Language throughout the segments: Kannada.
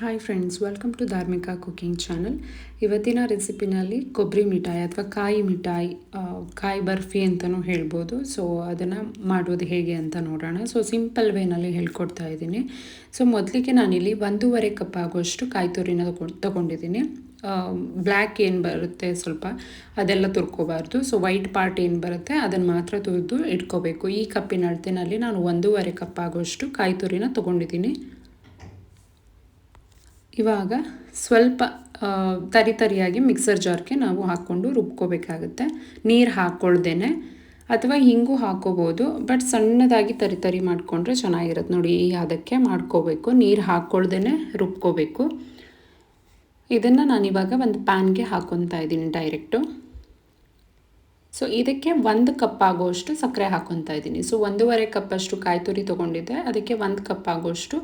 Hi friends welcome to Dharmika cooking channel ಇವತ್ತಿನ ರೆಸಿಪಿನಲ್ಲಿ ಕೊಬ್ಬರಿ ಮಿಠಾಯಿ ಅಥವಾ ಕಾಯಿ ಮಿಠಾಯಿ ಕಾಯಿ ಬರ್ಫಿ ಅಂತಲೂ ಹೇಳ್ಬೋದು. ಸೊ ಅದನ್ನು ಮಾಡೋದು ಹೇಗೆ ಅಂತ ನೋಡೋಣ. ಸೊ ಸಿಂಪಲ್ ವೇನಲ್ಲಿ ಹೇಳ್ಕೊಡ್ತಾ ಇದ್ದೀನಿ. ಸೊ ಮೊದಲಿಗೆ ನಾನಿಲ್ಲಿ ಒಂದೂವರೆ ಕಪ್ ಆಗುವಷ್ಟು ಕಾಯಿ ತುರಿನ ತಗೊಂಡಿದ್ದೀನಿ. ತೊಗೊಂಡಿದ್ದೀನಿ ಬ್ಲ್ಯಾಕ್ ಏನು ಬರುತ್ತೆ ಸ್ವಲ್ಪ ಅದೆಲ್ಲ ತುರ್ಕೋಬಾರ್ದು. ಸೊ ವೈಟ್ ಪಾರ್ಟ್ ಏನು ಬರುತ್ತೆ ಅದನ್ನು ಮಾತ್ರ ತುರಿದು ಇಟ್ಕೋಬೇಕು. ಈ ಕಪ್ಪಿನ ಅಳತೆನಲ್ಲಿ ನಾನು ಒಂದೂವರೆ ಕಪ್ ಆಗುವಷ್ಟು ಕಾಯಿ ತುರಿನ ತೊಗೊಂಡಿದ್ದೀನಿ. ಇವಾಗ ಸ್ವಲ್ಪ ತರಿ ತರಿಯಾಗಿ ಮಿಕ್ಸರ್ ಜಾರ್ಗೆ ನಾವು ಹಾಕ್ಕೊಂಡು ರುಬ್ಕೋಬೇಕಾಗುತ್ತೆ. ನೀರು ಹಾಕ್ಕೊಳ್ದೇನೆ ಅಥವಾ ಹಿಂಗೂ ಹಾಕ್ಕೋಬೋದು ಬಟ್ ಸಣ್ಣದಾಗಿ ತರಿ ತರಿ ಮಾಡಿಕೊಂಡ್ರೆ ಚೆನ್ನಾಗಿರುತ್ತೆ. ನೋಡಿ ಅದಕ್ಕೆ ಮಾಡ್ಕೋಬೇಕು. ನೀರು ಹಾಕ್ಕೊಳ್ದೇ ರುಬ್ಕೋಬೇಕು. ಇದನ್ನು ನಾನಿವಾಗ ಒಂದು ಪ್ಯಾನ್ಗೆ ಹಾಕ್ಕೊತಾ ಇದ್ದೀನಿ ಡೈರೆಕ್ಟು ಸೊ ಇದಕ್ಕೆ ಒಂದು ಕಪ್ ಆಗೋಷ್ಟು ಸಕ್ಕರೆ ಹಾಕ್ಕೊತಾ ಇದ್ದೀನಿ. ಸೊ ಒಂದೂವರೆ ಕಪ್ಪಷ್ಟು ಕಾಯಿ ತುರಿ ತೊಗೊಂಡಿದ್ದೆ. ಅದಕ್ಕೆ ಒಂದು ಕಪ್ ಆಗೋಷ್ಟು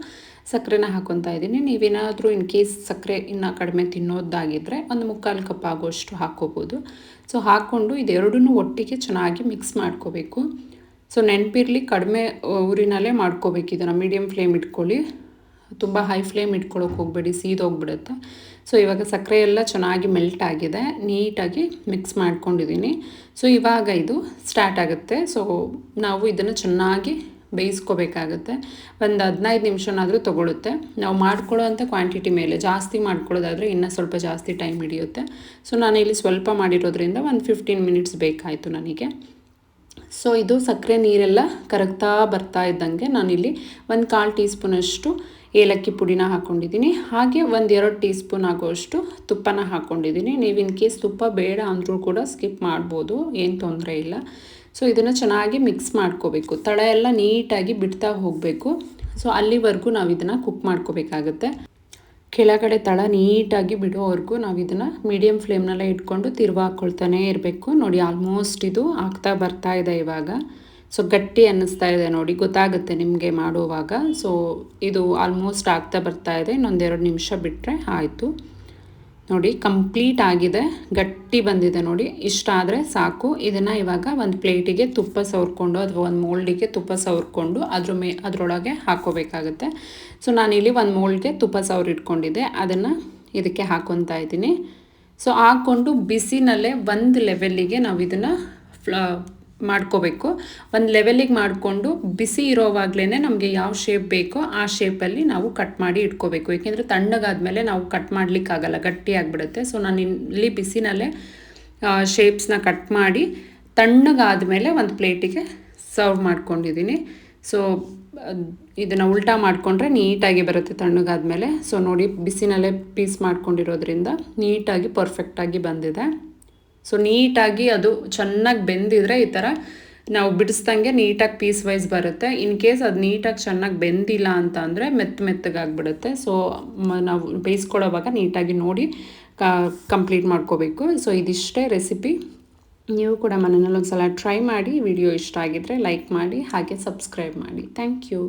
ಸಕ್ಕರೆನ ಹಾಕ್ಕೊತಾ ಇದ್ದೀನಿ. ನೀವೇನಾದರೂ ಇನ್ ಕೇಸ್ ಸಕ್ಕರೆ ಇನ್ನು ಕಡಿಮೆ ತಿನ್ನೋದಾಗಿದ್ದರೆ ಒಂದು ಮುಕ್ಕಾಲು ಕಪ್ ಆಗೋಷ್ಟು ಹಾಕ್ಕೋಬೋದು ಸೊ ಹಾಕ್ಕೊಂಡು ಇದೆರಡೂ ಒಟ್ಟಿಗೆ ಚೆನ್ನಾಗಿ ಮಿಕ್ಸ್ ಮಾಡ್ಕೋಬೇಕು. ಸೊ ನೆನಪಿರಲಿ ಕಡಿಮೆ ಊರಿನಲ್ಲೇ ಮಾಡ್ಕೋಬೇಕು ಇದನ್ನು ಮೀಡಿಯಮ್ ಫ್ಲೇಮ್ ಇಟ್ಕೊಳ್ಳಿ. ತುಂಬ ಹೈ ಫ್ಲೇಮ್ ಇಟ್ಕೊಳ್ಳೋಕೆ ಹೋಗಬೇಡಿ ಸೀದೋಗ್ಬಿಡುತ್ತೆ ಸೊ ಇವಾಗ ಸಕ್ಕರೆ ಎಲ್ಲ ಚೆನ್ನಾಗಿ ಮೆಲ್ಟ್ ಆಗಿದೆ. ನೀಟಾಗಿ ಮಿಕ್ಸ್ ಮಾಡ್ಕೊಂಡಿದ್ದೀನಿ ಸೊ ಇವಾಗ ಇದು ಸ್ಟಾರ್ಟ್ ಆಗುತ್ತೆ. ಸೊ ನಾವು ಇದನ್ನು ಚೆನ್ನಾಗಿ ಬೇಯಿಸ್ಕೋಬೇಕಾಗತ್ತೆ. ಒಂದು ಹದಿನೈದು ನಿಮಿಷನಾದರೂ ತೊಗೊಳುತ್ತೆ. ನಾವು ಮಾಡ್ಕೊಳ್ಳೋ ಅಂಥ ಕ್ವಾಂಟಿಟಿ ಮೇಲೆ, ಜಾಸ್ತಿ ಮಾಡ್ಕೊಳ್ಳೋದಾದರೆ ಇನ್ನೂ ಸ್ವಲ್ಪ ಜಾಸ್ತಿ ಟೈಮ್ ಹಿಡಿಯುತ್ತೆ. ಸೊ ಇಲ್ಲಿ ಸ್ವಲ್ಪ ಮಾಡಿರೋದ್ರಿಂದ ಒಂದು ಫಿಫ್ಟೀನ್ ಮಿನಿಟ್ಸ್ ಬೇಕಾಯಿತು ನನಗೆ. ಸೊ ಇದು ಸಕ್ಕರೆ ನೀರೆಲ್ಲ ಕರಗ್ತಾ ಬರ್ತಾ ಇದ್ದಂಗೆ ನಾನಿಲ್ಲಿ ಒಂದು ಕಾಲು ಟೀ ಸ್ಪೂನಷ್ಟು ಏಲಕ್ಕಿ ಪುಡಿನ ಹಾಕ್ಕೊಂಡಿದ್ದೀನಿ ಹಾಗೆ ಒಂದು ಎರಡು ಟೀ ಸ್ಪೂನ್ ಆಗೋಷ್ಟು ತುಪ್ಪನ ಹಾಕ್ಕೊಂಡಿದ್ದೀನಿ ನೀವು ಇನ್ ಕೇಸ್ ತುಪ್ಪ ಬೇಡ ಅಂದರೂ ಕೂಡ ಸ್ಕಿಪ್ ಮಾಡ್ಬೋದು, ಏನು ತೊಂದರೆ ಇಲ್ಲ. ಸೊ, ಇದನ್ನು ಚೆನ್ನಾಗಿ ಮಿಕ್ಸ್ ಮಾಡ್ಕೋಬೇಕು. ತಳ ಎಲ್ಲ ನೀಟಾಗಿ ಬಿಡ್ತಾ ಹೋಗಬೇಕು. ಸೊ, ಅಲ್ಲಿವರೆಗೂ ನಾವು ಇದನ್ನು ಕುಕ್ ಮಾಡ್ಕೋಬೇಕಾಗತ್ತೆ. ಕೆಳಗಡೆ ತಳ ನೀಟಾಗಿ ಬಿಡೋವರೆಗೂ ನಾವು ಇದನ್ನು ಮೀಡಿಯಮ್ ಫ್ಲೇಮ್ನಲ್ಲೇ ಇಟ್ಕೊಂಡು ತಿರ್ವಾ ಹಾಕ್ಕೊಳ್ತಾನೆ ಇರಬೇಕು. ನೋಡಿ ಆಲ್ಮೋಸ್ಟ್ ಇದು ಆಗ್ತಾ ಬರ್ತಾ ಇದೆ ಇವಾಗ. ಸೊ ಗಟ್ಟಿ ಅನ್ನಿಸ್ತಾ ಇದೆ ನೋಡಿ, ಗೊತ್ತಾಗುತ್ತೆ ನಿಮಗೆ ಮಾಡುವಾಗ. ಸೊ ಇದು ಆಲ್ಮೋಸ್ಟ್ ಆಗ್ತಾ ಬರ್ತಾ ಇದೆ ಇನ್ನೊಂದೆರಡು ನಿಮಿಷ ಬಿಟ್ಟರೆ ಆಯಿತು. ನೋಡಿ ಕಂಪ್ಲೀಟ್ ಆಗಿದೆ, ಗಟ್ಟಿ ಬಂದಿದೆ ನೋಡಿ. ಇಷ್ಟ ಆದರೆ ಸಾಕು. ಇದನ್ನು ಇವಾಗ ಒಂದು ಪ್ಲೇಟಿಗೆ ತುಪ್ಪ ಸವರ್ಕೊಂಡು, ಅಥವಾ ಒಂದು ಮೋಲ್ಡಿಗೆ ತುಪ್ಪ ಸವರ್ಕೊಂಡು ಅದ್ರ ಮೇ, ಅದರೊಳಗೆ ಹಾಕೋಬೇಕಾಗುತ್ತೆ. ಸೊ ನಾನಿಲ್ಲಿ ಒಂದು ಮೋಲ್ಡ್ಗೆ ತುಪ್ಪ ಸವರ್ ಇಟ್ಕೊಂಡಿದ್ದೆ ಅದನ್ನು ಇದಕ್ಕೆ ಹಾಕ್ಕೊತಾ ಇದ್ದೀನಿ. ಸೊ ಹಾಕ್ಕೊಂಡು ಬಿಸಿನಲ್ಲೇ ಒಂದು ಲೆವೆಲ್ಲಿಗೆ ನಾವು ಇದನ್ನು ಫ್ಲ ಮಾಡ್ಕೋಬೇಕು. ಒಂದು ಲೆವೆಲಿಗೆ ಮಾಡಿಕೊಂಡು ಬಿಸಿ ಇರೋವಾಗಲೇ ನಮಗೆ ಯಾವ ಶೇಪ್ ಬೇಕೋ ಆ ಶೇಪಲ್ಲಿ ನಾವು ಕಟ್ ಮಾಡಿ ಇಟ್ಕೋಬೇಕು. ಏಕೆಂದರೆ ತಣ್ಣಗಾದ್ಮೇಲೆ ನಾವು ಕಟ್ ಮಾಡಲಿಕ್ಕಾಗಲ್ಲ, ಗಟ್ಟಿ ಆಗಿಬಿಡುತ್ತೆ. ಸೊ ನಾನು ಇಲ್ಲಿ ಬಿಸಿನಲ್ಲೇ ಶೇಪ್ಸ್ನ ಕಟ್ ಮಾಡಿ ತಣ್ಣಗಾದ್ಮೇಲೆ ಒಂದು ಪ್ಲೇಟಿಗೆ ಸರ್ವ್ ಮಾಡ್ಕೊಂಡಿದ್ದೀನಿ ಸೊ ಇದನ್ನು ಉಲ್ಟಾ ಮಾಡಿಕೊಂಡ್ರೆ ನೀಟಾಗಿ ಬರುತ್ತೆ ತಣ್ಣಗಾದ್ಮೇಲೆ. ಸೊ ನೋಡಿ ಬಿಸಿನಲ್ಲೇ ಪೀಸ್ ಮಾಡ್ಕೊಂಡಿರೋದ್ರಿಂದ ನೀಟಾಗಿ ಪರ್ಫೆಕ್ಟಾಗಿ ಬಂದಿದೆ. ಸೊ ನೀಟಾಗಿ ಅದು ಚೆನ್ನಾಗಿ ಬೆಂದಿದ್ರೆ ಈ ಥರ ನಾವು ಬಿಡಿಸ್ದಂಗೆ ನೀಟಾಗಿ ಪೀಸ್ ವೈಸ್ ಬರುತ್ತೆ ಇನ್ ಕೇಸ್ ಅದು ನೀಟಾಗಿ ಚೆನ್ನಾಗಿ ಬೆಂದಿಲ್ಲ ಅಂತ ಅಂದರೆ ಮೆತ್ತ ಮೆತ್ತಗಾಗ್ಬಿಡುತ್ತೆ ಸೊ ನಾವು ಬೇಯಿಸ್ಕೊಳ್ಳೋವಾಗ ನೀಟಾಗಿ ನೋಡಿ ಕಂಪ್ಲೀಟ್ ಮಾಡ್ಕೋಬೇಕು ಸೊ ಇದಿಷ್ಟೇ ರೆಸಿಪಿ ನೀವು ಕೂಡ ಮನೆಯಲ್ಲಿ ಒಂದು ಸಲ ಟ್ರೈ ಮಾಡಿ ವಿಡಿಯೋ ಇಷ್ಟ ಆಗಿದ್ದರೆ ಲೈಕ್ ಮಾಡಿ ಹಾಗೆ ಸಬ್ಸ್ಕ್ರೈಬ್ ಮಾಡಿ ಥ್ಯಾಂಕ್ ಯು